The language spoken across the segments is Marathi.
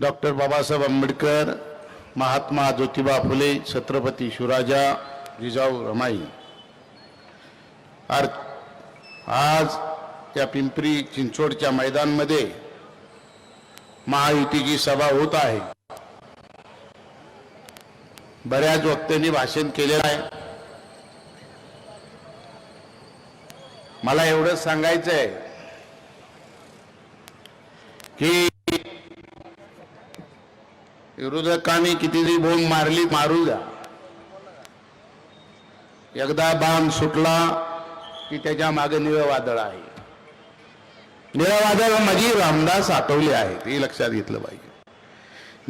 डॉक्टर बाबासाहेब आंबेडकर महात्मा ज्योतिबा फुले छत्रपती शिवराजा जिजाऊ रमाई. आर- आज त्या पिंपरी चिंचवडच्या मैदानमध्ये महायुतीची सभा होत आहे. बऱ्याच वक्त्यांनी भाषण केलेलं आहे. मला एवढंच सांगायचं आहे की विरोधकांनी कितीतरी बोंब मारली मारू द्या. एकदा बाम सुटला की त्याच्यामागे निळं वादळ आहे. निळं वादळ माझी रामदास आठवले आहेत हे लक्षात घेतलं पाहिजे.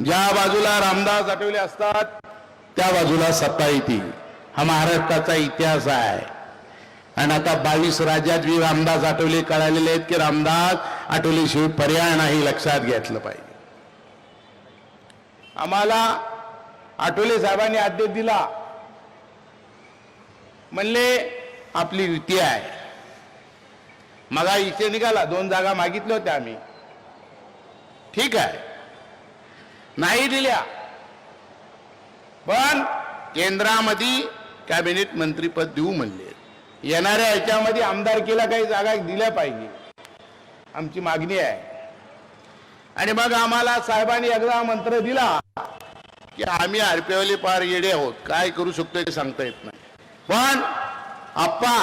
ज्या बाजूला रामदास आठवले असतात त्या बाजूला सत्ता येते. हा महाराष्ट्राचा इतिहास आहे. आणि आता बावीस राज्यात बी रामदास आठवले कळालेले आहेत की रामदास आठवलेशिवाय पर्याय नाही लक्षात घेतलं पाहिजे. आम्हाला आठवले साहेबांनी आदेश दिला. म्हणले आपली युती आहे. मगा इथे निघाला दोन जागा मागितल्या होत्या आम्ही. ठीक आहे. नाही दिल्या. पण केंद्रामध्ये कॅबिनेट मंत्रीपद देऊ म्हणले. येणाऱ्या याच्यामध्ये आमदारकीला काही जागा दिल्या पाहिजे. आमची मागणी आहे. आणि मग आम्हाला साहेबांनी एकदा मंत्र दिला की आम्ही आरपीओले पार येडे आहोत. काय करू शकतो ते सांगता येत नाही. पण आप्पा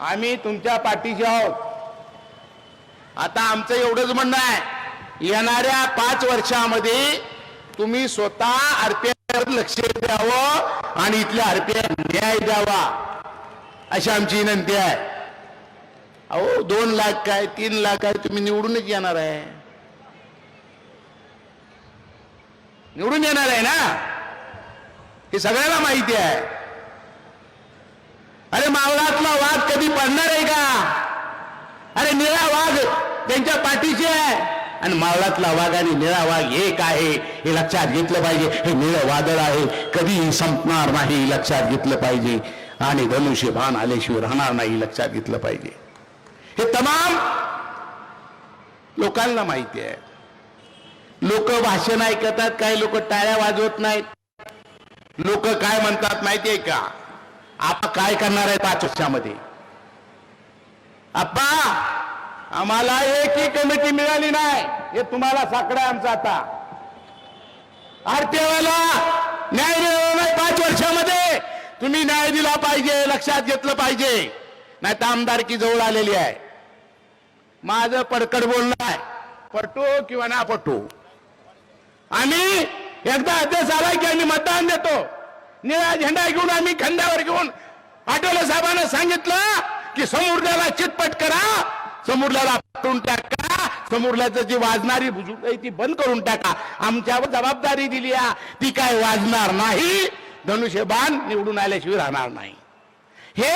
आम्ही तुमच्या पाठीशी आहोत. आता आमचं एवढंच म्हणणं आहे. येणाऱ्या पाच वर्षामध्ये तुम्ही स्वतः आरपीआय लक्ष द्यावं आणि इथल्या आरपीआय न्याय द्यावा. अशी आमची विनंती आहे. अहो दोन लाख काय तीन लाख काय तुम्ही निवडूनच येणार आहे. निवडून येणार आहे ना? हे सगळ्याला माहिती आहे. अरे मावळातला वाघ कधी पडणार आहे का? अरे निळा वाघ त्यांच्या पाठीशी आहे. आणि मावळातला वाघ आणि निळा वाघ एक आहे. हे लक्षात घेतलं पाहिजे. हे निळं वादळ आहे. कधीही संपणार नाही लक्षात घेतलं पाहिजे. आणि धनुष्यबाण आल्याशिवाय राहणार नाही लक्षात घेतलं पाहिजे. हे तमाम लोकांना माहिती आहे. लोक भाषण ऐकतात काही लोक टाळ्या वाजवत नाहीत. लोक काय म्हणतात माहितीये का? आपण काय करणार आहे पाच वर्षामध्ये आप्पा आम्हाला एकही कमिटी मिळाली नाही. हे तुम्हाला साकडं आमचा आमचं आता. आरटीओला न्याय मिळाला नाही पाच वर्षामध्ये. तुम्ही न्याय दिला पाहिजे लक्षात घेतलं पाहिजे. नाही तर आमदारकी जवळ आलेली आहे. माझं पडकड बोलणं आहे. पटो किंवा ना पटो. आम्ही एकदा अध्यक्ष आला की आम्ही मतदान देतो. निळा झेंडा घेऊन आम्ही खांद्यावर घेऊन पाटोले साहेबांना सांगितलं की समोरल्याला चितपट करा समोरल्याला पाठवून टाका समोरल्याचं जी वाजणारी बुजुर्ग आहे ती बंद करून टाका. आमच्यावर जबाबदारी दिली आहे ती काय वाजणार नाही? धनुष्यबाण निवडून आल्याशिवाय राहणार नाही. हे